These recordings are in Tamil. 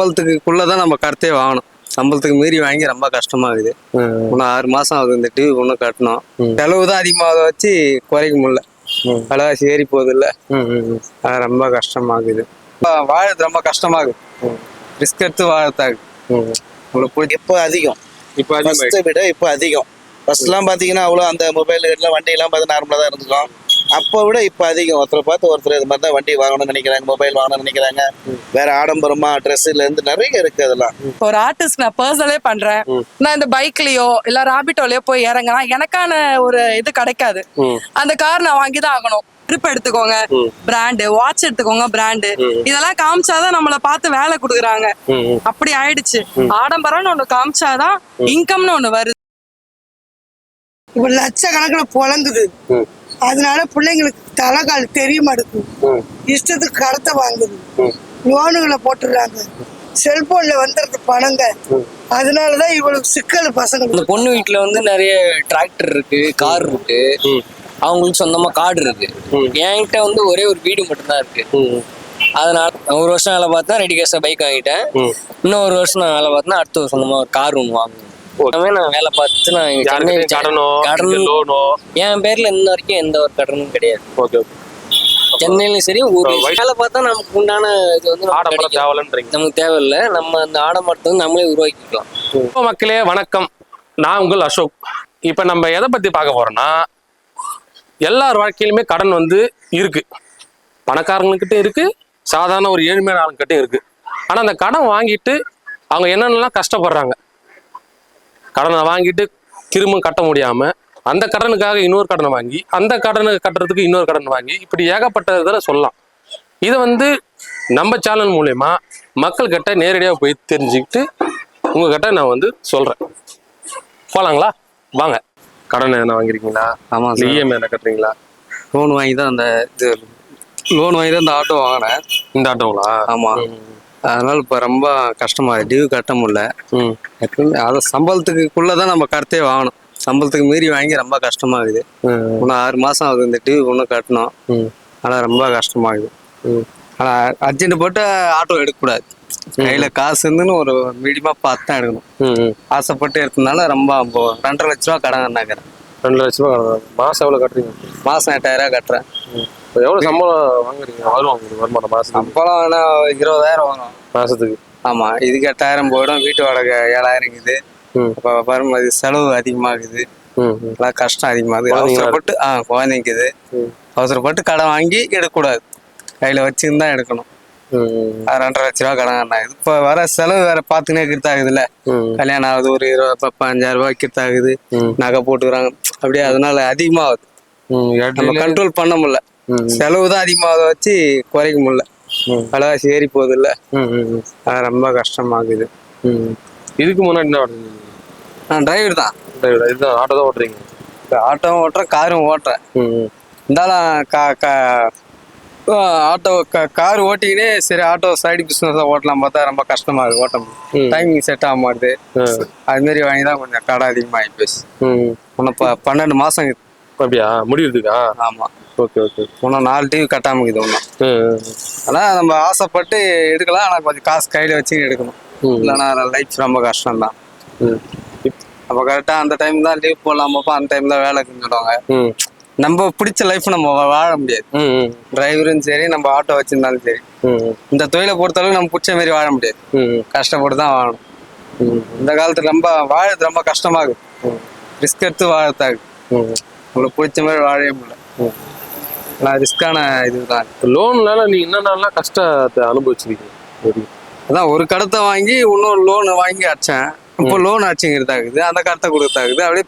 சம்பளத்துக்குள்ளதான் நம்ம கடத்தே வாங்கணும். சம்பளத்துக்கு மீறி வாங்கி ரொம்ப கஷ்டமா இருக்குது இன்னும் ஆறு மாசம் ஆகுது இந்த டிவி ஒன்றும் கட்டணும். செலவு தான் அதிகமாக வச்சு குறைக்க முடியல. விலைவாசி ஏறி போகுது இல்ல அது ரொம்ப கஷ்டமாகுது. வாழறது ரொம்ப கஷ்டமாகுது. ரிஸ்க் எடுத்து வாழத்தாகுது உங்களுக்கு பிடிச்ச இப்போ அதிகம். இப்போ விட இப்போ அதிகம். ஃபர்ஸ்ட்லாம் பார்த்தீங்கன்னா அவ்வளோ அந்த மொபைல் எல்லாம் வண்டியெல்லாம் பார்த்து நார்மலாக தான் இருந்துக்கும். அப்போ விட இப்போ அதிகம். ஒருத்தரை பார்த்து ஒருத்தர் இது மாதிரி தான் வண்டி வாங்கணும்னு நினைக்கிறாங்க மொபைல் வாங்கணும்னு நினைக்கிறாங்க. வேற ஆடம்பரமா ட்ரெஸ்ல இருந்து நிறைய இருக்கு அதெல்லாம். ஒரு ஆர்டிஸ்ட் நான் பர்சனலே பண்றேன். நான் இந்த பைக்லயோ இல்ல ராபிட்டோலயோ போய் இறங்கினா எனக்கான ஒரு இது கிடைக்காது. அந்த கார் நான் வாங்கி தான் ஆகணும். ட்ரிப் எடுத்துக்கோங்க. பிராண்டு வாட்ச் எடுத்துக்கோங்க பிராண்டு இதெல்லாம் காமிச்சாதான் நம்மள பார்த்து வேலை கொடுக்குறாங்க. அப்படி ஆயிடுச்சு. ஆடம்பரம்னு ஒண்ணு காமிச்சாதான் இன்கம்னு ஒண்ணு வருது. இப்ப லட்சக்கணக்கில் புழங்குது. அதனால பிள்ளைங்களுக்கு தலைகால் தெரிய மாட்டேங்குது இஷ்டத்துக்கு கடத்தை வாங்குது. லோனுகளை போட்டுடுறாங்க. செல்போன்ல வந்துடுறது பணங்க. அதனாலதான் இவ்வளவு சிக்கல் பசங்க இந்த பொண்ணு வீட்டுல வந்து நிறைய டிராக்டர் இருக்கு கார் இருக்கு. அவங்களுக்கு சொந்தமா காடு இருக்கு. என்கிட்ட வந்து ஒரே ஒரு வீடு மட்டும்தான் இருக்கு. அதனால ஒரு வருஷம் வேலை பார்த்தா ரெடி கேஷா பைக் வாங்கிட்டேன். இன்னும் ஒரு வருஷம் நான் வேலை பார்த்தா அடுத்த ஒரு சொந்தமா ஒரு கார் ஒன்று வாங்கணும். எல்லாமே நான் வேலை பார்த்து நான் சென்னை கடனோ? கடன்? லோனோ என் பேர்ல இன்ன வரைக்கும் எந்த ஒரு கடனும் கிடையாது. Okay okay. சென்னையிலும் சரி ஒரு வேலை பார்த்தா நமக்கு உண்டான இது வந்து ஆடம்பரம் கிடைக்கும். தேவலன்றீங்க. நமக்கு தேவையில்ல. நம்ம அந்த ஆடம்பரத்தை வந்து நம்மளே உருவாக்கிக்கலாம். மக்களே வணக்கம். நான் உங்கள் அசோக். இப்போ நம்ம எதை பற்றி பார்க்க போறோம்னா எல்லார் வாழ்க்கையிலுமே கடன் வந்து இருக்கு. பணக்காரங்கக்கிட்ட இருக்கு சாதாரண ஒரு ஏழ்மையான ஆளுங்கிட்ட இருக்கு. ஆனால் அந்த கடன் வாங்கிட்டு அவங்க என்னென்னலாம் கஷ்டப்படுறாங்க? கடனை வாங்கிட்டு திரும்ப கட்ட முடியாம அந்த கடனுக்காக இன்னொரு கடனை வாங்கி அந்த கடனை கட்டுறதுக்கு இன்னொரு கடன் வாங்கி இப்படி ஏகப்பட்ட இதில் சொல்லலாம். இதை வந்து நம்ம சேனல் மூலயமா மக்கள்கிட்ட நேரடியாக போய் தெரிஞ்சுக்கிட்டு உங்ககிட்ட நான் வந்து சொல்றேன். போலாங்களா? வாங்க. கடன் என்ன வாங்கிருக்கீங்களா? ஆமா இல்லை சார் இஎம்ஐ என்ன கட்டுறீங்களா? லோன் வாங்கி தான் அந்த இது லோன் வாங்கி தான் இந்த ஆட்டோ வாங்கினேன். இந்த ஆட்டோங்களா ஆமா. அதனால இப்ப ரொம்ப கஷ்டமா இருக்கு. டியூ கட்ட முடியல. ம். எப்பவுமே அதை சம்பளத்துக்குள்ளதான் நம்ம கடத்தே வாங்கணும். சம்பளத்துக்கு மீறி வாங்கி ரொம்ப கஷ்டமா இருக்குது. இன்னும் ஆறு மாசம் ஆகுது. இந்த டிவி ஒன்றும் கட்டணும். ம். ஆனா ரொம்ப கஷ்டமாகுது ம். ஆனா அர்ஜென்ட் போட்டு ஆட்டோ எடுக்கக்கூடாது. கையில காசு இருந்துன்னு ஒரு மீடியமா பார்த்து தான் எடுக்கணும் ஆசைப்பட்டு எடுத்ததுனால ரொம்ப ரெண்டரை லட்ச ரூபா கடன் நாக்கிறேன் ரெண்டு லட்ச ரூபா கடன். மாசம் எவ்வளோ கட்டுறீங்க? மாசம் எட்டாயிரம் கட்டுறேன். இப்போ எவ்வளோ சம்பளம் வாங்குறீங்க? உங்களுக்கு வருமானம் மாசத்துக்கு. சம்பளம் வேணா இருபதாயிரம் வரும். மாசத்துக்கு. ஆமா இதுக்கு எட்டாயிரம் போயிடும். வீட்டு வாடகை ஏழாயிரம் இருக்குது. இப்போ பாருங்க செலவு அதிகமாகுது. எல்லாம் கஷ்டம் அதிகமாகுது. அவசரப்பட்டு ஆ குழந்தைக்குது. அவசரப்பட்டு கடன் வாங்கி எடுக்கக்கூடாது. கையில வச்சுன்னு தான் எடுக்கணும். ரெண்டரை லட்ச ரூபா கடன் ஆகுது இப்போ வர செலவு வேற பார்த்துனே கிருத்தாகுதுல்ல ம் கல்யாணம் ஆகுது ஒரு இருபது பதினஞ்சாயிரம் ரூபாய் ம். நகை போட்டுக்கிறாங்க. அப்படியே அதனால அதிகமாகுது. நம்ம கண்ட்ரோல் பண்ண முடியல. செலவு தான் அதிகமாக வச்சு குறைக்க முடியல. விலைவாசி ஏறி போகுது இல்ல அது ரொம்ப கஷ்டமாகுது. இதுக்கு முன்னாடி என்ன ஓட்டுறீங்க நான் டிரைவர் தான். டிரைவர் இதுதான் ஆட்டோ தான் ஓட்டுறீங்க? ஆட்டோவும் ஓட்டுறேன் காரும் ஓட்டுறேன். இருந்தாலும் கா கா ஆட்டோ கா கார் ஓட்டிக்கினே சரி ஆட்டோ சைடு பிஸ்னஸ் ஓட்டலாம் பார்த்தா ரொம்ப கஷ்டமா இருக்கு ஓட்ட. டைமிங் செட் ஆக மாட்டுது. அது மாதிரி வாங்கி தான் கொஞ்சம் கடை அதிகமாகி போச்சு. ம் இன்னும் இப்போ பன்னெண்டு மாசம் இருக்குது. அப்படியா முடியுதுக்கா ஆமா. ஓகே ஓகே இன்னும் நாலு டிவி கட்டாம இருக்குது ஒன்றும் ம் ஆனால் நம்ம ஆசைப்பட்டு எடுக்கலாம். ஆனால் கொஞ்சம் காசு கையில் வச்சு எடுக்கணும். இல்லைன்னா லைஃப் ரொம்ப கஷ்டம் தான் நம்ம கரெக்டாக அந்த டைம் தான் லீவ் போடலாமாப்பா? அந்த டைம் தான் வேலை செஞ்சுடுவாங்க நம்ம பிடிச்ச லைஃப் நம்ம வாழ முடியாது. டிரைவரும் சரி நம்ம ஆட்டோ வச்சிருந்தாலும் சரி. இந்த தொழிலை பொறுத்தளவுக்கு நம்ம பிடிச்ச மாதிரி வாழ முடியாது. கஷ்டப்பட்டு தான் வாழணும். இந்த காலத்துல ரொம்ப வாழறது ரொம்ப கஷ்டமாகுது. ரிஸ்க் எடுத்து வாழத்தாகுது உங்களுக்கு பிடிச்ச மாதிரி வாழவே முடியல. நான் ரிஸ்கான இதுதான். லோன்னால நீ என்னென்னலாம் கஷ்டத்தை அனுபவிச்சிருக்கீங்க? அதான் ஒரு கடத்தை வாங்கி இன்னொரு லோன் வாங்கி அடிச்சேன். இப்போ லோன் அடிச்சுங்கிறதாகுது அந்த கடத்தை கொடுத்தாகுது அப்படியே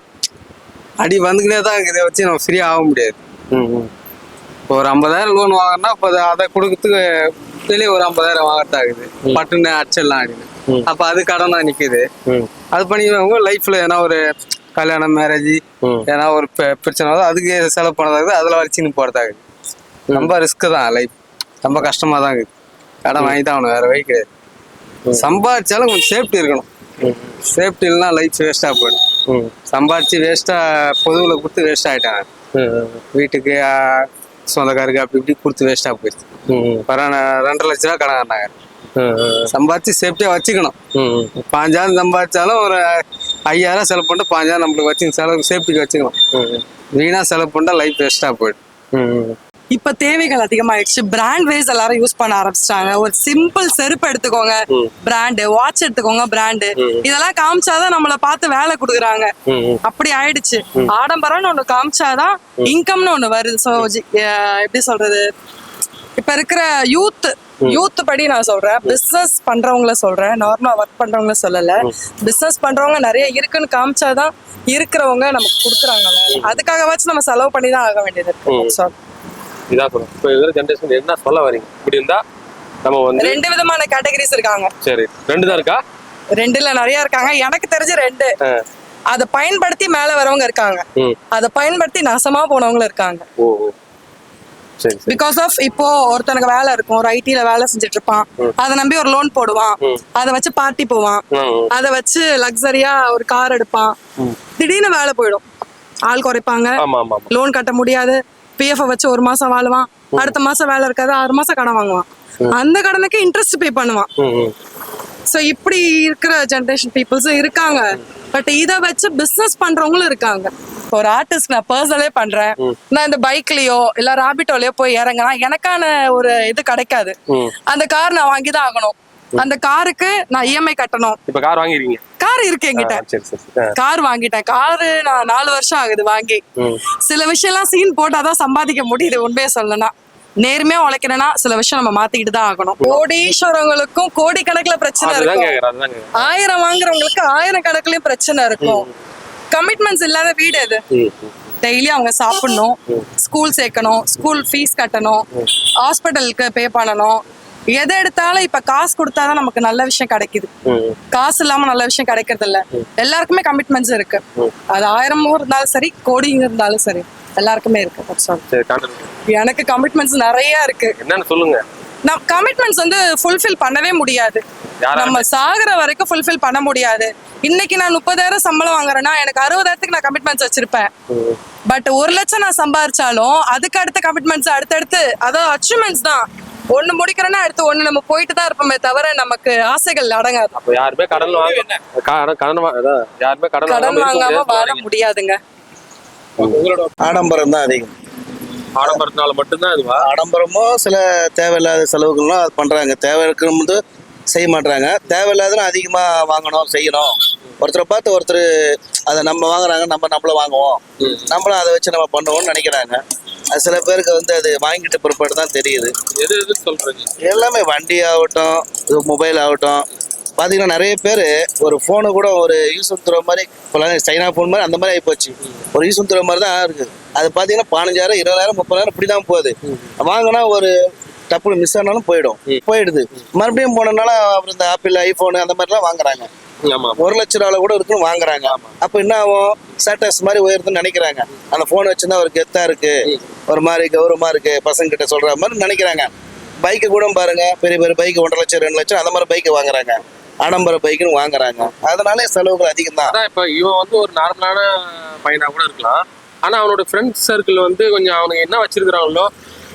அடி வந்துக்கிட்டே தான் இதை வச்சு நம்ம ஃப்ரீயாக ஆக முடியாது. இப்போ ஒரு ஐம்பதாயிரம் லோன் வாங்கினா இப்போ அதை- கொடுக்கறதுக்கு வெளியே ஒரு ஐம்பதாயிரம் வாங்கறதாகுது. பட்டுன்னு அடிச்சிடலாம் அப்படின்னு. அப்போ அது கடனா நிற்குது அது பண்ணிக்கிறவங்க லைஃப்ல ஏன்னா ஒரு கல்யாணம் மேரேஜ் ஏன்னா ஒரு பிரச்சனை வருது. அதுக்கு செலவு பண்ணதாகுது அதில் வச்சுன்னு போகிறதாகுது ரொம்ப ரிஸ்க் தான் லைஃப் ரொம்ப கஷ்டமா தான் இருக்குது கடன் வாங்கி தான் ஆகணும் வேற வழி கிடையாது. சம்பாதிச்சாலும் கொஞ்சம் சேஃப்டி இருக்கணும். சேஃப்டி இல்லைன்னா லைஃப் வேஸ்ட்டாக போயிடும். சம்பாதிச்சு வேஸ்ட்டாக பொதுவில் கொடுத்து வேஸ்ட் ஆகிட்டாங்க வீட்டுக்கு சொந்தக்காருக்கு அப்படி இப்படி கொடுத்து வேஸ்ட்டாக போயிடுச்சு. வர ரெண்டரை லட்ச ரூபா கடன் ஆனாங்க சம்பாதிச்சு சேஃப்டியா வச்சுக்கணும். பாஞ்சாயிரம் சம்பாதிச்சாலும் ஒரு ஐயாயிரம் செலவு பண்ணிட்டு பாஞ்சாயிரம் நம்மளுக்கு வச்சு செலவு சேஃப்டிக்கு வச்சுக்கணும். வீணா செலவு பண்ணிட்டா லைஃப் வேஸ்டா போயிடும். இப்ப தேவைகள் அதிகமாயிடுச்சு. பிராண்ட் வைஸ் எல்லாரும் யூஸ் பண்ண ஆரம்பிச்சிட்டாங்க. ஒரு சிம்பிள் செருப்பு எடுத்துக்கோங்க. பிராண்டு வாட்ச் எடுத்துக்கோங்க பிராண்டு இதெல்லாம் காமிச்சாதான் நம்மள பார்த்து வேலை கொடுக்குறாங்க. அப்படி ஆயிடுச்சு. ஆடம்பரம்னு ஒண்ணு காமிச்சாதான் இன்கம்னு ஒண்ணு வருது. சோ எப்படி சொல்றது? இப்ப இருக்கிற யூத் யூத் படி நான் சொல்றேன். பிசினஸ் பண்றவங்கள சொல்றேன். நார்மலா ஒர்க் பண்றவங்கள சொல்லல. பிசினஸ் பண்றவங்க நிறைய இருக்குன்னு காமிச்சாதான் இருக்கிறவங்க நமக்கு கொடுக்குறாங்க. அதுக்காகவாச்சும் நம்ம செலவு பண்ணி தான் ஆக வேண்டியது இருக்கு. இதான் இப்போ இருக்கிற ஜென்ரேஷன் என்ன சொல்ல வரீங்க? இப்படி இருந்தா நம்ம வந்து ரெண்டு விதமான கேட்டகரிஸ் இருக்காங்க. சரி. ரெண்டு தான் இருக்கா? ரெண்டுல நிறைய இருக்காங்க. எனக்கு தெரிஞ்ச ரெண்டு. அதை பயன்படுத்தி மேல வரவங்க இருக்காங்க. அதை பயன்படுத்தி நாசமா போனவங்களும் இருக்காங்க. பிகாஸ் ஆஃப் இப்போ ஒருத்தனுக்கு வேலை இருக்கும் ஒரு ஐடில வேலை செஞ்சுட்டு இருப்பான் அதை நம்பி ஒரு லோன் போடுவான். அதை வச்சு பார்ட்டி போவான். அதை வச்சு லக்ஸரியா ஒரு கார் எடுப்பான். திடீர்னு வேலை போயிடும். ஆள் குறைப்பாங்க. லோன் கட்ட முடியாது. பிஎஃப் வச்சு ஒரு மாசம் வாழுவான். அடுத்த மாசம் வேலை இருக்காது. ஆறு மாசம் கடன் வாங்குவான். அந்த கடனுக்கு இன்ட்ரெஸ்ட் பே பண்ணுவான். சோ இப்படி இருக்கிற ஜென்ரேஷன் பீப்புள்ஸும் இருக்காங்க. பட் இத வச்சு பிசினஸ் பண்றவங்களும் இருக்காங்க. இப்போ ஒரு ஆர்டிஸ்ட் நான் பர்சனலே பண்றேன். நான் இந்த பைக்லயோ இல்ல ராபிட்டோலயோ போய் இறங்கினா எனக்கான ஒரு இது கிடைக்காது. அந்த கார் நான் வாங்கி தான் ஆகணும் அந்த காருக்கு நான் இஎம்ஐ கட்டணும். இப்ப கார் வாங்கிருக்கீங்க? கார் இருக்கு என்கிட்ட. கார் வாங்கிட்டேன். காரு நான் நாலு வருஷம் ஆகுது வாங்கி. சில விஷயம்லாம் சீன் போட்டாதான் சம்பாதிக்க முடியுது உண்மையை சொல்லணும்னா. நேர்மையா உழைக்கணும்னா சில விஷயம் நம்ம மாத்திக்கிட்டு தான் ஆகணும். கோடீஸ்வரங்களுக்கும் கோடி கணக்குல பிரச்சனை இருக்கும். ஆயிரம் வாங்குறவங்களுக்கு ஆயிரம் கணக்குலயும் பிரச்சனை இருக்கும். கமிட்மெண்ட்ஸ் இல்லாத வீடு அது. டெய்லி அவங்க சாப்பிடணும் ஸ்கூல் சேர்க்கணும் ஸ்கூல் ஃபீஸ் கட்டணும் ஹாஸ்பிட்டலுக்கு பே பண்ணணும். எதை எடுத்தாலும் இப்ப காசு கொடுத்தாதான் நமக்கு நல்ல விஷயம் கிடைக்குது. காசு இல்லாம நல்ல விஷயம் கிடைக்கிறது இல்ல. எல்லாருக்குமே கமிட்மெண்ட்ஸ் இருக்கு. அது ஆயிரமும் இருந்தாலும் சரி கோடிங்க இருந்தாலும் சரி எல்லாருக்குமே இருக்கு. எனக்கு கமிட்மெண்ட்ஸ் நிறைய இருக்கு. என்னன்னு சொல்லுங்க. நம் கமிட்மெண்ட்ஸ் வந்து ஃபுல்ஃபில் பண்ணவே முடியாது. நம்ம சாகுற வரைக்கும் ஃபுல்ஃபில் பண்ண முடியாது. இன்னைக்கு நான் முப்பதாயிரம் சம்பளம் வாங்குறேன்னா எனக்கு அறுபதாயிரத்துக்கு நான் கமிட்மெண்ட்ஸ் வச்சிருப்பேன். பட் ஒரு லட்சம் நான் சம்பாரிச்சாலும் அதுக்கு அடுத்த கமிட்மெண்ட்ஸ் அடுத்தடுத்து அதாவது அச்சீவ்மெண்ட்ஸ் தான். ஒண்ணு முடிக்கிறேன்னா அடுத்து ஒண்ணு நம்ம போயிட்டு தான் இருப்போமே தவிர நமக்கு ஆசைகள் அடங்காது. அப்ப யாருமே கடன் வாங்க கடன் யாருமே கடன் கடன் வாங்காம வாழ முடியாது. முடியாதுங்க. ஆடம்பரம் தான் அதிகம். ஆடம்பரத்தினால மட்டும்தான் இதுவா? ஆடம்பரமும் சில தேவையில்லாத செலவுகள்லாம் அது பண்றாங்க. தேவை இருக்கும்போது செய்ய மாட்டாங்க தேவையில்லாததும் அதிகமாக வாங்கணும் செய்யணும். ஒருத்தரை பார்த்து ஒருத்தர் அதை நம்ம வாங்குறாங்க நம்ம நம்மள வாங்குவோம். நம்மளும் அதை வச்சு நம்ம பண்ணுவோம்னு நினைக்கிறாங்க. அது சில பேருக்கு வந்து அது வாங்கிட்ட பிற்பாடு தான் தெரியுது. எது எது சொல்றீங்க? எல்லாமே வண்டி ஆகட்டும் மொபைல் ஆகட்டும். பார்த்தீங்கன்னா நிறைய பேர் ஒரு ஃபோனு கூட ஒரு யூஸ் துற மாதிரி இப்போலாம் சைனா ஃபோன் மாதிரி அந்த மாதிரி ஆகிப்போச்சு ஒரு யூஸ் துற மாதிரி தான் இருக்குது. அது பார்த்தீங்கன்னா பதினஞ்சாயிரம் இருபதாயிரம் முப்பதாயிரம் இப்படி தான் போகுது. வாங்கினா ஒரு டப்புனு மிஸ் ஆனாலும் போயிடும். போயிடுது. மறுபடியும் போனனால அப்புறம் இந்த ஆப்பிள் ஐஃபோனு அந்த மாதிரிலாம் வாங்குறாங்க. ஒரு லட்ச ரூபால கூட இருக்குன்னு வாங்குறாங்க. அப்போ என்ன ஆகும்? ஸ்டேட்டஸ் மாதிரி உயர்த்துன்னு நினைக்கிறாங்க. அந்த ஃபோன் வச்சிருந்தா ஒரு கெத்தா இருக்கு. ஒரு மாதிரி கௌரவமா இருக்கு. பசங்க கிட்ட சொல்ற மாதிரி நினைக்கிறாங்க. பைக்கு கூட பாருங்க. பெரிய பெரிய பைக் ஒன்றரை லட்சம் ரெண்டு லட்சம் அந்த மாதிரி பைக்கு வாங்குறாங்க. ஆடம்பர பைக்குன்னு வாங்குறாங்க. அதனால செலவுகள் அதிகம் தான் இப்ப இவன் வந்து ஒரு நார்மலான பையனா கூட இருக்கலாம். ஆனா அவனோட ஃப்ரெண்ட்ஸ் சர்க்கிள் வந்து கொஞ்சம் அவனுக்கு என்ன வச்சிருக்கிறாங்களோ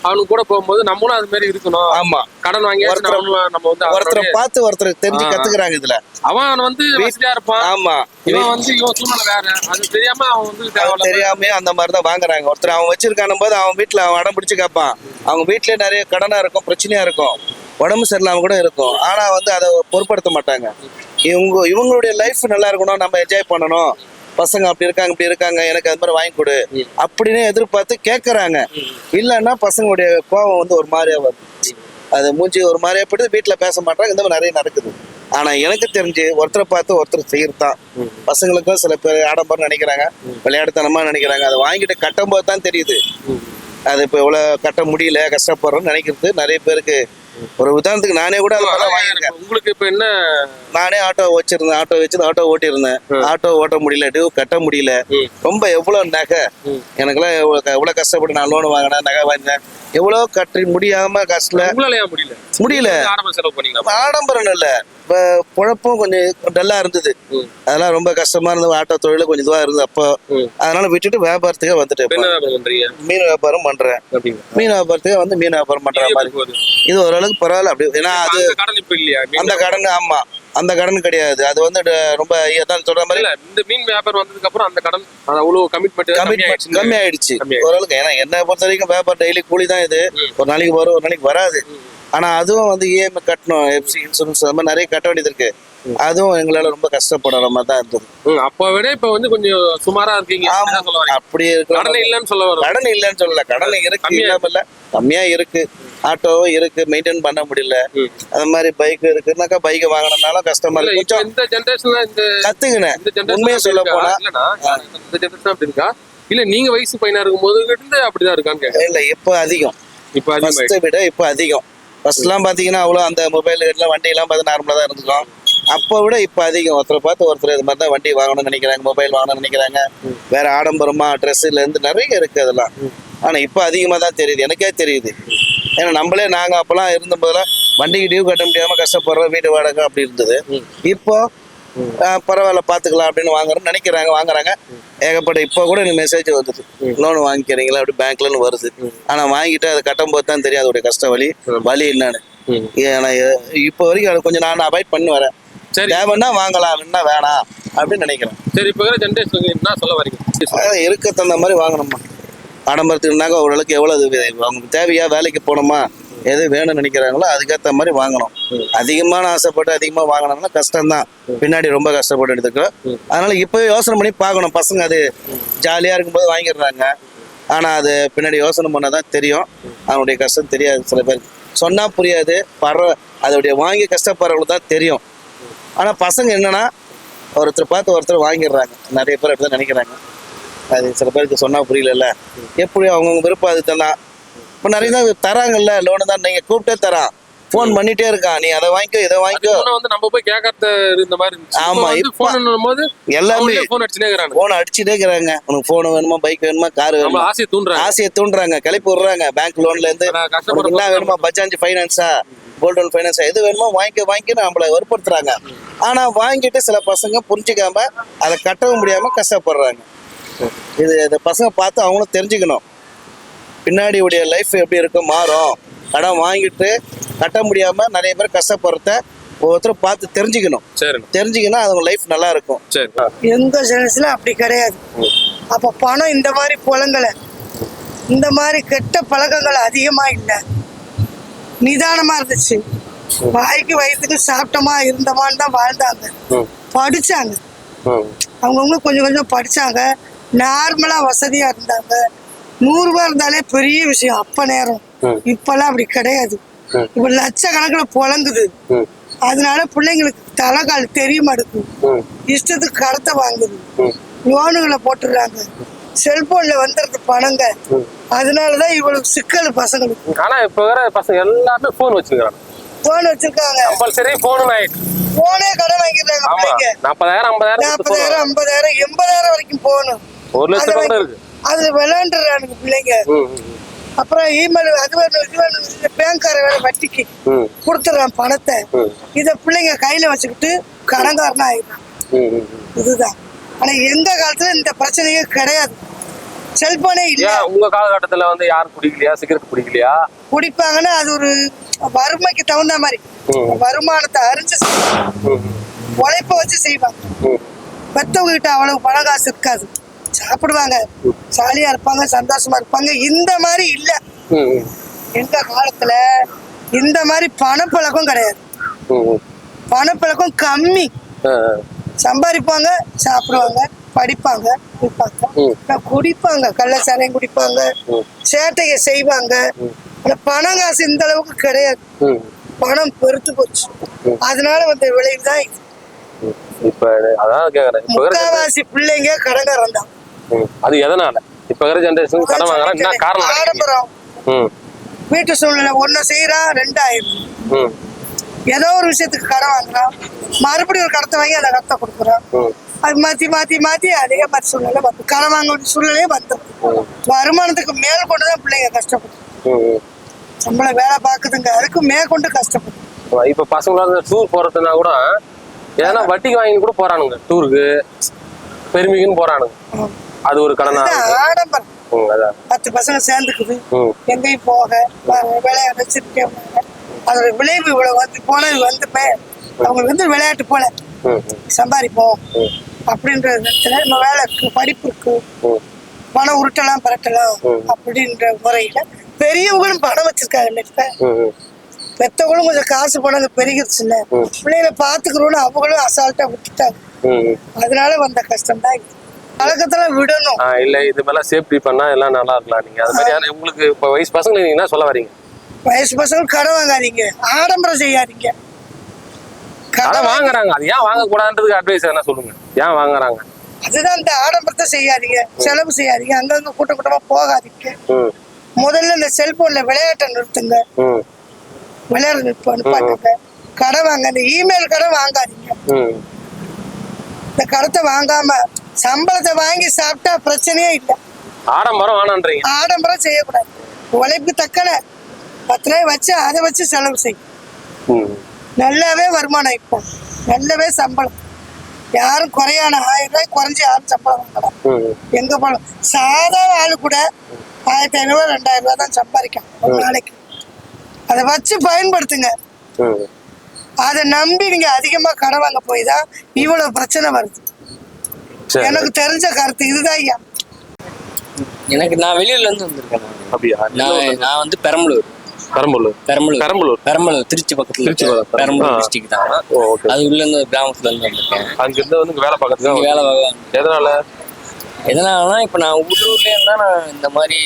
அவனுக்கு கூட போகும்போது நம்மளும் அது மாதிரி இருக்கணும். ஆமா. கடன் வாங்கி நம்ம வந்து ஒருத்தரை பார்த்து ஒருத்தர் தெரிஞ்சு. கத்துக்கிறாங்க இதுல. அவன் வந்து வசதியா இருப்பான். ஆமா. இவன் வந்து இவன் சூழ்நிலை வேற. அது தெரியாம அவன் வந்து அவன் தெரியாம அந்த மாதிரி தான் வாங்குறாங்க. ஒருத்தர் அவன் வச்சிருக்கானும் போது அவன் வீட்டுல அவன் அடம் பிடிச்சு கேட்பான். அவங்க வீட்லயே நிறைய கடனா இருக்கும் பிரச்சனையா இருக்கும். உடம்பு சரியில்லாம கூட இருக்கும். ஆனா வந்து அதை பொருட்படுத்த மாட்டாங்க. இவங்க இவங்களுடைய லைஃப் நல்லா இருக்கணும் நம்ம என்ஜாய் பண்ணணும். பசங்க அப்படி இருக்காங்க இப்படி இருக்காங்க எனக்கு அது மாதிரி வாங்கி கொடு. அப்படின்னு எதிர்பார்த்து கேட்கறாங்க இல்லைன்னா பசங்களுடைய கோபம் வந்து ஒரு மாதிரியா வருது. அது மூஞ்சி ஒரு மாதிரியா போயிட்டு வீட்டுல பேச மாட்டாங்க இந்த மாதிரி நிறைய நடக்குது. ஆனா எனக்கு தெரிஞ்சு ஒருத்தரை பார்த்து ஒருத்தர் செய்யறதான் பசங்களுக்கும் சில பேர் ஆடம்பரம் நினைக்கிறாங்க விளையாட்டுத்தனமா நினைக்கிறாங்க. அதை வாங்கிட்டு கட்டும் போது தான் தெரியுது. அது இப்போ இவ்வளோ கட்ட முடியல கஷ்டப்படுறோம்னு நினைக்கிறது நிறைய பேருக்கு ஒரு உதாரணத்துக்கு நானே கூட அது வாங்கியிருக்கேன். உங்களுக்கு இப்ப என்ன? நானே ஆட்டோ வச்சிருந்தேன் ஆட்டோ வச்சு ஆட்டோ ஓட்டியிருந்தேன். ஆட்டோ ஓட்ட முடியல டியூ கட்ட முடியல. ரொம்ப எவ்வளவு நகை? எனக்கெல்லாம் எவ்வளவு க- எவ்வளவு கஷ்டப்பட்டு நான் லோன் வாங்கினேன் நகை வாங்கினேன். எவ்வளோ கட்டி முடியாம கஷ்டல முடியல? முடியல. ஆடம்பரம் இல்ல. இப்போ பொழப்பும் கொஞ்சம் டல்லா இருந்தது. அதெல்லாம் ரொம்ப கஷ்டமா இருந்தது. ஆட்டோ தொழில் கொஞ்சம் இதுவா இருந்தது. அப்போ. அதனால விட்டுட்டு வியாபாரத்துக்கே பண்றீங்க? மீன் வியாபாரம் பண்றேன். மீன் வியாபாரத்துக்கு வந்து மீன் வியாபாரம் பண்ற மாதிரி? இது ஓரளவுக்கு பரவாயில்ல. அப்படி ஏன்னா அது அந்த கடன் ஆமா. அந்த கடன் கிடையாது. அது வந்து ரொம்ப அதான் சொல்ற மாதிரி இந்த மீன் வியாபாரம் வந்ததுக்கு அப்புறம் அந்த கடன் அது அவ்வளவு கமிட்மெண்ட் கமிட்மெண்ட் கம்மி ஆயிடுச்சு ஓரளவுக்கு ஏன்னா என்ன பொறுத்த வரைக்கும் வியாபாரம் டெய்லி கூலி தான் இது. ஒரு நாளைக்கு வரும் ஒரு நாளைக்கு வராது. ஆனா அதுவும் வந்து இஎம்ஐ கட்டணும் எஃப்சி இன்சூரன்ஸ் அந்த மாதிரி நிறைய கட்ட வேண்டியது இருக்கு. அதுவும் எங்களால ரொம்ப கஷ்டப்படுற மாதிரி தான் இருந்தது. அப்ப விட இப்ப வந்து கொஞ்சம் சுமாரா இருக்கீங்க. அப்படி இருக்கிற கடன் இல்லைன்னு சொல்ல வரோம் கடன் இல்லைன்னு சொல்லல. கடன் இருக்கு கம்மியா இல்லாம இல்ல. கம்மியா இருக்கு. ஆட்டோவும் இருக்கு மெயின்டைன் பண்ண முடியல. அந்த மாதிரி பைக் இருக்குனாக்கா பைக் வாங்கினாலும் கஷ்டமா இல்ல இருக்கு கொஞ்சம் இந்த ஜெனரேஷன்ல இந்த கத்துக்கினேன். உண்மையா சொல்ல போனா. இந்த ஜெனரேஷன் அப்படி இருக்கா? இல்ல நீங்க வயசு பையனா இருக்கும்போது இருந்து அப்படிதான் கேக்குறேன். இல்ல இப்போ அதிகம். இப்ப ஃபர்ஸ்ட்டை விட இப்போ அதிகம். ஃபர்ஸ்ட்லாம் பார்த்தீங்கன்னா அவ்வளோ அந்த மொபைல் எல்லாம் வண்டியெல்லாம் பார்த்து நார்மலாக தான் இருந்துக்கும். அப்போ விட இப்போ அதிகம். ஒருத்தரை பார்த்து ஒருத்தர் இது மாதிரி தான் வண்டி வாங்கணும்னு நினைக்கிறாங்க மொபைல் வாங்கணும்னு நினைக்கிறாங்க. வேற ஆடம்பரமா ட்ரெஸ்ஸுல இருந்து நிறைய இருக்கு அதெல்லாம். ஆனால் இப்போ அதிகமாக தான் தெரியுது. எனக்கே தெரியுது. ஏன்னா நம்மளே நாங்கள் அப்போலாம் இருந்தபோதெல்லாம் வண்டிக்கு டியூ கட்ட முடியாமல் கஷ்டப்படுறோம் வீட்டு வாடகை அப்படி இருந்தது. இப்போ பரவாயில்ல பார்த்துக்கலாம் அப்படின்னு வாங்குறோம்னு நினைக்கிறாங்க வாங்குறாங்க. ஏகப்பட்ட இப்போ கூட எனக்கு மெசேஜ் வருது. லோன் வாங்கிக்கிறீங்களா? அப்படி பேங்க்லன்னு வருது. ஆனால் வாங்கிட்டு அதை கட்டும் போது தான் தெரியும் அதோடைய கஷ்ட வழி வழி என்னன்னு. ஏன்னா இப்போ வரைக்கும் அதை கொஞ்சம் நான் அவாய்ட் பண்ணி வரேன். சரி. தேவைன்னா வாங்கலாம் என்ன வேணாம் அப்படின்னு நினைக்கிறேன். சரி இப்ப ஜெனரேஷனுக்கு என்ன சொல்ல வரீங்க? இருக்க தகுந்த மாதிரி வாங்கணுமா ஆடம்பரத்துக்குனாக்கா ஓரளவுக்கு எவ்வளோ இது அவங்களுக்கு தேவையா வேலைக்கு போகணுமா? எது வேணும்னு நினைக்கிறாங்களோ அதுக்கேற்ற மாதிரி வாங்கணும். அதிகமான ஆசைப்பட்டு அதிகமாக வாங்கினோம்னா கஷ்டம்தான். பின்னாடி ரொம்ப கஷ்டப்பட்டு எடுத்துக்கிறோம் அதனால இப்போ யோசனை பண்ணி பார்க்கணும். பசங்க அது ஜாலியாக இருக்கும்போது வாங்கிடுறாங்க. ஆனால் அது பின்னாடி யோசனை பண்ணால் தான் தெரியும். அவனுடைய கஷ்டம் தெரியாது சில பேர். சொன்னால் புரியாது. படுற அதோடைய வாங்கி கஷ்டப்படுறவங்களுக்கு தான் தெரியும். ஆனால் பசங்க என்னன்னா ஒருத்தர் பார்த்து ஒருத்தர் வாங்கிடுறாங்க. நிறைய பேர் அப்படி தான் நினைக்கிறாங்க. அது சில பேருக்கு சொன்னா புரியலல்ல. எப்படி அவங்கவுங்க விருப்பம் அது தான். இப்போ நிறைய தான் தராங்கல்ல லோனு தான். நீங்கள் கூப்பிட்டே தரான். ஃபோன் பண்ணிட்டே இருக்கான். நீ அதை வாங்கிக்கோ இதை வாங்கிக்கோ. வந்து நம்ம போய் கேட்கறது இந்த மாதிரி. ஆமா, இப்ப வந்து இப்ப- போன் போது எல்லாமே போன் அடிச்சுனே இருக்கிறாங்க. ஃபோன் அடிச்சுட்டே இருக்கிறாங்க. உனக்கு ஃபோன் வேணுமா பைக் வேணுமா கார் வேணுமா? ஆசையை தூண்டுறாங்க. ஆசையை தூண்டுறாங்க. கிளப்பி விடுறாங்க. பேங்க் லோன்ல இருந்து என்ன வேணுமா? பஜாஜ் ஃபைனான்ஸா கோல்டு லோன் ஃபைனான்ஸா எது வேணுமோ வாங்கிக்க வாங்கிக்க நம்மளை வற்புறுத்துறாங்க. ஆனா வாங்கிட்டு சில பசங்க புரிஞ்சுக்காம அதை கட்டவும் முடியாம கஷ்டப்படுறாங்க. இது இந்த பசங்க பார்த்து அவங்களும் தெரிஞ்சுக்கணும். பின்னாடி உடைய லைஃப் எப்படி இருக்கும் மாறும். கடன் வாங்கிட்டு கட்ட முடியாம நிறைய பேர் கஷ்டப்படுறத ஒவ்வொருத்தரும் பார்த்து தெரிஞ்சுக்கணும். சரி தெரிஞ்சுக்கினா அவங்க லைஃப் நல்லா இருக்கும். சரி. எங்க ஜெனரேஷன்ல அப்படி கிடையாது. அப்ப பணம் இந்த மாதிரி புலங்கலை இந்த மாதிரி கெட்ட பழக்கங்கள் அதிகமா இல்லை. நிதானமா இருந்துச்சு. வாய்க்கு வயிற்றுக்கு சாப்பிட்டோமா இருந்தோமான்னு தான் வாழ்ந்தாங்க. படிச்சாங்க. அவங்கவுங்க கொஞ்சம் கொஞ்சம் படிச்சாங்க. நார்மலா வசதியா இருந்தாங்க. நூறு ரூபாய் இருந்தாலே பெரிய விஷயம். அப்ப நேரம். இப்பெல்லாம் அப்படி கிடையாது. இப்ப லட்சக்கணக்கில் புழங்குது. அதனால பிள்ளைங்களுக்கு தலைகால் தெரிய மாட்டேங்குது. இஷ்டத்துக்கு கடத்தை வாங்குது. லோனுகளை போட்டுடுறாங்க. செல்போன்ல வந்துடுது பணங்க. அதனாலதான் இவ்வளவு சிக்கல் பசங்களுக்கு. ஆனா இப்ப வேற பசங்க எல்லாமே போன் வச்சிருக்காங்க. போன் வச்சிருக்காங்க கம்பல்சரி போன் ஆயிடுச்சு போனே கடன் வாங்கிடுறாங்க நாற்பதாயிரம் ஐம்பதாயிரம் நாற்பதாயிரம் ஐம்பதாயிரம் எண்பதாயிரம் வரைக்கும் போகணும். ஒரு லட்சம் கூட இருக்கு. அதுல விளையாண்டுறானுங்க பிள்ளைங்க. அப்புறம் இமெயில் அது வேணும் இது வேணும் பேங்க்கார வேலை வட்டிக்கு கொடுத்துட்றான் பணத்தை. இத பிள்ளைங்க கையில வச்சுக்கிட்டு கடன்காரனா ஆயிடுறான். இதுதான். ஆனா எந்த காலத்துல இந்த பிரச்சனையே கிடையாது. செல்போனே இல்ல. உங்க காலகட்டத்துல வந்து யாரும் குடிக்கலையா? சிகரெட் குடிக்கலையா? குடிப்பாங்கன்னா அது ஒரு வறுமைக்கு தகுந்த மாதிரி. வருமானத்தை அறிஞ்சு உழைப்ப வச்சு செய்வாங்க. பெத்தவங்க கிட்ட அவ்வளவு பணம் காசு இருக்காது. சாப்பிடுவாங்க. ஜாலியா இருப்பாங்க சந்தோஷமா இருப்பாங்க. இந்த மாதிரி இல்ல. எங்க காலத்துல இந்த மாதிரி பணப்பழக்கம் கிடையாது. பணப்பழக்கம் கம்மி. சம்பாதிப்பாங்க சாப்பிடுவாங்க படிப்பாங்க குடிப்பாங்க கள்ளச்சாரையும் குடிப்பாங்க ம். சேட்டையை செய்வாங்க. பணம் காசு இந்த அளவுக்கு கிடையாது. பணம் பெருத்து போச்சு. அதனால வந்த விளைவு தான். இப்ப அதான் முக்காவாசி பிள்ளைங்க கடங்காரன் தான். அது எதனால? இப்ப இருக்கிற ஜெனரேஷன் கடன் வாங்குறாங்க என்ன காரணம் ம், வீட்டு சூழ்நிலை ஒண்ணு செய்யறான் ரெண்டாயிரம். ம், ஏதோ ஒரு விஷயத்துக்கு கடன் வாங்குறான் மறுபடியும் ஒரு கடத்தை வாங்கி அந்த கடத்தை கொடுக்குறான். அது மாத்தி மாத்தி மாத்தி அதே மாதிரி சூழ்நிலை வந்து கடன் வாங்க வேண்டிய சூழ்நிலையே வந்துடும் வருமானத்துக்கு மேல் கொண்டு தான் பிள்ளைங்க கஷ்டப்படும். சம்பளம் வேலை பார்க்குதுங்க அதுக்கு மேற்கொண்டு கஷ்டப்படும் இப்ப பசங்களோட டூர் போறதுனா கூட ஏன்னா வட்டிக்கு வாங்கி கூட போறானுங்க டூருக்கு பெருமைக்குன்னு போறானுங்க. அது ஒரு கடனா ஆடம்பரம். பத்து பசங்க சேர்ந்துக்குது எங்கேயும் போக விளையாட வச்சிருக்கேன் அதோட விளைவு இவ்வளவு வந்து போனது வந்து அவங்களுக்கு வந்து விளையாட்டு போல. சம்பாதிப்போம். அப்படின்ற விதத்துல நம்ம வேலை இருக்கு படிப்பு இருக்கு. உருட்டலாம் பரட்டலாம். அப்படின்ற முறையில பெரியவங்களும் பணம் வச்சிருக்காங்க இப்ப. பெத்தவங்களும் கொஞ்சம் காசு பணம் பெருகிருச்சு இல்ல. பிள்ளைகளை பாத்துக்கிறோம்னு அவங்களும் அசால்ட்டா விட்டுட்டாங்க. அதனால வந்த கஷ்டம் தான் பழக்கத்துல விடணும். இல்ல இது மேல சேஃப்டி பண்ணா எல்லாம் நல்லா இருக்கலாம் நீங்க. அது மாதிரி உங்களுக்கு இப்ப வயசு பசங்க நீங்க என்ன சொல்ல வரீங்க வயசு பசங்க கடன் வாங்காதீங்க. ஆடம்பரம் செய்யாதீங்க. கடன் வாங்குறாங்க. அது ஏன் வாங்க கூடாதுன்றதுக்கு அட்வைஸ் என்ன சொல்லுங்க. ஏன் வாங்குறாங்க? அதுதான் இந்த ஆடம்பரத்தை செய்யாதீங்க. செலவு செய்யாதீங்க. அங்கங்க கூட்ட கூட்டமா போகாதீங்க முதல்ல இந்த செல்போன்ல விளையாட்டை நிறுத்துங்க. விளையாட நிறுத்துங்க கடன் வாங்க இந்த இமெயில் கடன் வாங்காதீங்க. இந்த கடத்தை வாங்காம சம்பளத்தை வாங்கி சாப்பிட்டா பிரச்சனையே இல்லை. ஆடம்பரம் வேணான்றீங்க ஆடம்பரம் செய்யக்கூடாது. உழைப்பு தக்கன பத்து ரூபாய் வச்சு அதை வச்சு செலவு செய்யும் நல்லாவே வருமானம் இப்போ நல்லாவே சம்பளம். யாரும் குறையான ஆயிரம் ரூபாய் குறைஞ்சி யாரும் சம்பளம் வாங்கலாம் எங்க போனோம் சாதா ஆளு கூட ஆயிரத்தி ஐநூறுவா ரெண்டாயிரம் ரூபாய் தான் சம்பாதிக்கும் ஒரு நாளைக்கு. அதை வச்சு பயன்படுத்துங்க. அதை நம்பி நீங்க அதிகமா கடன் வாங்க போய் தான் இவ்வளவு பிரச்சனை வருது. எனக்கு தெரிஞ்ச கருத்து இதுதான் ஐயா. எனக்கு நான் வெளியூர்ல இருந்து வந்திருக்கேன். அப்படியா? நான் நான் வந்து பெரம்பலூர். பெரம்பலூர். பெரம்பலூர். பெரம்பலூர். பெரம்பலூர் திருச்சி பக்கத்துல திருச்சி. பெரம்பலூர். டிஸ்ட்ரிக்ட் தான். அது உள்ள இருந்து கிராமத்துல இருந்து வந்திருக்கேன். அங்க இருந்து வந்து வேலை பார்க்கறதுக்கு வேலை பார்க்க எதனால? எதனாலனா இப்ப நான் உள்ளூர்ல இருந்தா நான் இந்த மாதிரி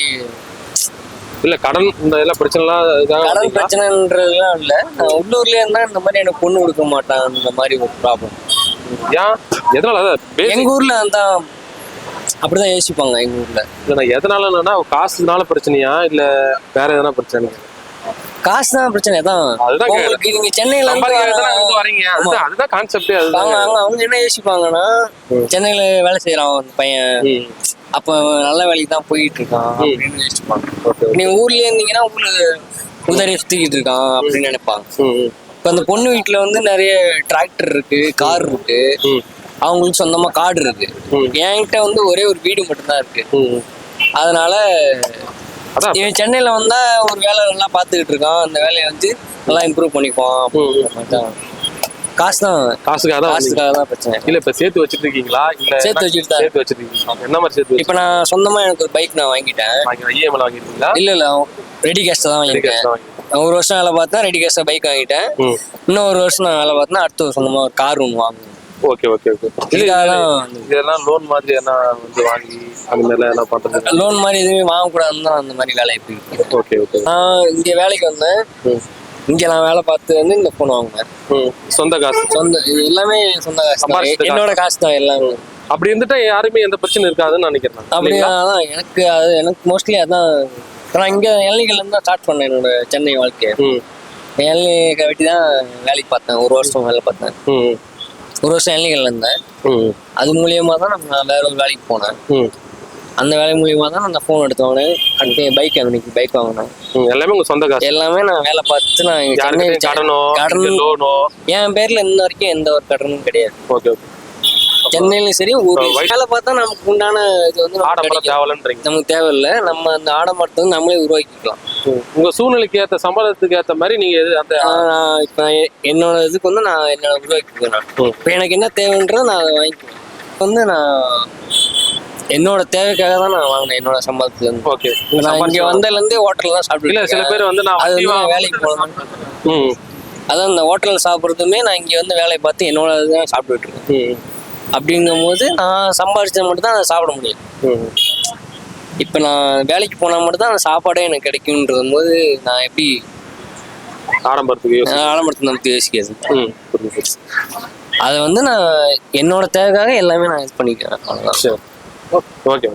இல்ல கடன் இந்த எல்லாம் பிரச்சனைலாம் கடன்? பிரச்சனைன்றதுலாம் இல்ல. நான் உள்ளூர்ல இருந்தா இந்த மாதிரி எனக்கு பொண்ணு கொடுக்க மாட்டான் இந்த மாதிரி ஒரு ப்ராப்ளம் ஏன்? எதனால? அதான் எங்க ஊர்ல தான் அப்படிதான் யோசிப்பாங்க எங்க ஊர்ல. இல்ல எதனாலன்னா காசுனால பிரச்சனையா? இல்ல வேற எதனா பிரச்சனை? காசு தான் பிரச்சனை தான். உங்களுக்கு நீங்க சென்னையில இருந்து வரீங்க. அதுதான் கான்செப்டே அவங்க அவங்க என்ன யோசிப்பாங்கன்னா சென்னையில வேலை செய்யறான் அந்த பையன். அப்ப நல்ல வேலைக்கு தான் போயிட்டு இருக்கான் அப்படின்னு யோசிப்பாங்க. நீங்க ஊர்லயே இருந்தீங்கன்னா ஊர்ல உதறி சுத்திக்கிட்டு இருக்கான் அப்படின்னு நினைப்பாங்க. இப்ப அந்த பொண்ணு வீட்டுல வந்து நிறைய டிராக்டர் இருக்கு கார் இருக்கு. ம், அவங்களுக்கு சொந்தமா காடு இருக்கு. என்கிட்ட வந்து ஒரே ஒரு வீடு மட்டும்தான் இருக்கு. அதனால அதான். இவன் சென்னையில வந்தா ஒரு வேலை நல்லா பாத்துக்கிட்டு இருக்கான். அந்த வேலையை வந்து நல்லா இம்ப்ரூவ் பண்ணிக்குவான் தான். காசு தான். காசுக்காக தான். காசுக்காக தான் பிரச்சனை. இல்ல இப்ப சேர்த்து வச்சிட்டு இருக்கீங்களா இல்ல சேர்த்து வச்சுட்டு சேர்த்து வச்சிருக்கீங்க? என்ன மாதிரி சேர்த்து இப்ப நான் சொந்தமா எனக்கு ஒரு பைக் நான் வாங்கிட்டேன். வச்சு இஎம்ஐல வாங்கிருக்கீங்களா இல்ல இல்ல ரெடி கேஷ் தான் வாங்கிட்டேன் ஒரு வருஷம் வேலை பார்த்தா ரெடி கேஷ் பைக் வாங்கிட்டேன். இன்னும் ஒரு வருஷம் நான் வேலை பார்த்தா அடுத்த சொந்தமா ஒரு கார் ஒன்று வாங்குவேன் ஓகே ஓகே ஓகே. இதெல்லாம் லோன் மாதிரி என்ன வந்து வாங்கி அந்த மாதிரி என்ன பண்றது லோன் மாதிரி எதுவுமே வாங்கக்கூடாதுன்னு தான் அந்த மாதிரி வேலையை போயிருக்கேன் ஓகே ஓகே. நான் இங்க வேலைக்கு வந்தேன். இங்க நான் வேலை பார்த்து வந்து இந்த ஃபோன் வாங்கினேன். ம். சொந்த காசு. சொந்த இது எல்லாமே சொந்த காசு என்னோட காசு தான் எல்லாமே. அப்படி இருந்துட்டா யாருமே எந்த பிரச்சனை இருக்காதுன்னு நினைக்கிறேன்? தான் எனக்கு அது எனக்கு மோஸ்ட்லி அதான் நான் இங்க இளநிகள்ல இருந்து தான் ஸ்டார்ட் பண்ணேன் என்னோட சென்னை வாழ்க்கையை. ம். இளநீ கட்டி தான் வேலைக்கு பார்த்தேன். ஒரு வருஷம் வேலை பார்த்தேன். ம். ஒரு வருஷம் இளநிகள்ல இருந்தேன். அது மூலியமா தான் நான் வேற ஒரு வேலைக்கு போனேன். ம். அந்த வேலை மூலியமா தான் நான் அந்த ஃபோன் எடுத்து வாங்கினேன் அடுத்து பைக் எனக்கு பைக் வாங்கினேன் எல்லாமே உங்க சொந்த காசு. எல்லாமே நான் வேலை பார்த்து நான் கடனோ கடன் லோனோ என் பேர்ல இன்ன வரைக்கும் எந்த ஒரு கடனும் கிடையாது. Okay okay. சென்னையிலும் சரி ஒரு வேலை பார்த்தா நமக்கு உண்டான இது வந்து ஆடம்பரம் கிடைக்கும். தேவலன்றீங்க. நமக்கு தேவையில்ல. நம்ம அந்த ஆடம்பரத்தை வந்து நம்மளே உருவாக்கிக்கலாம். உங்க சூழ்நிலைக்கு ஏத்த சம்பளத்துக்கு ஏத்த மாதிரி நீங்க அந்த இப்ப என்னோட இதுக்கு வந்து நான் என்னோட ம். இப்போ எனக்கு என்ன தேவைன்றதை நான் அதை வாங்கிக்குவேன். வந்து நான் என்னோட தேவைக்காக தான் நான் வாங்கினேன் என்னோட சம்பளத்துல இருந்து. ஓகே. நான் இங்க வந்ததுல இருந்தே ஹோட்டல்ல தான் சாப்பிட்டு இல்ல சில பேர் வந்து நான் அது வேலைக்கு போகலாம் ம். அதான் இந்த ஹோட்டல்ல சாப்பிட்றதுமே நான் இங்க வந்து வேலையை பார்த்து என்னோட இதுதான் சாப்பிட்டுட்டு இருக்கேன். அப்படிங்கும் போது நான் சம்பாதிச்சது மட்டும் தான் அதை சாப்பிட முடியும். இப்போ நான் வேலைக்கு போனால் மட்டும் தான் அந்த சாப்பாடே எனக்கு கிடைக்கும்ன்றது போது நான் எப்படி ஆடம்பரத்துக்கு ஆடம்பரத்தை நமக்கு புரியுது அதை வந்து நான் என்னோட தேவைக்காக எல்லாமே நான் இது பண்ணிக்கிறேன். அவ்வளோதான் ஓகே.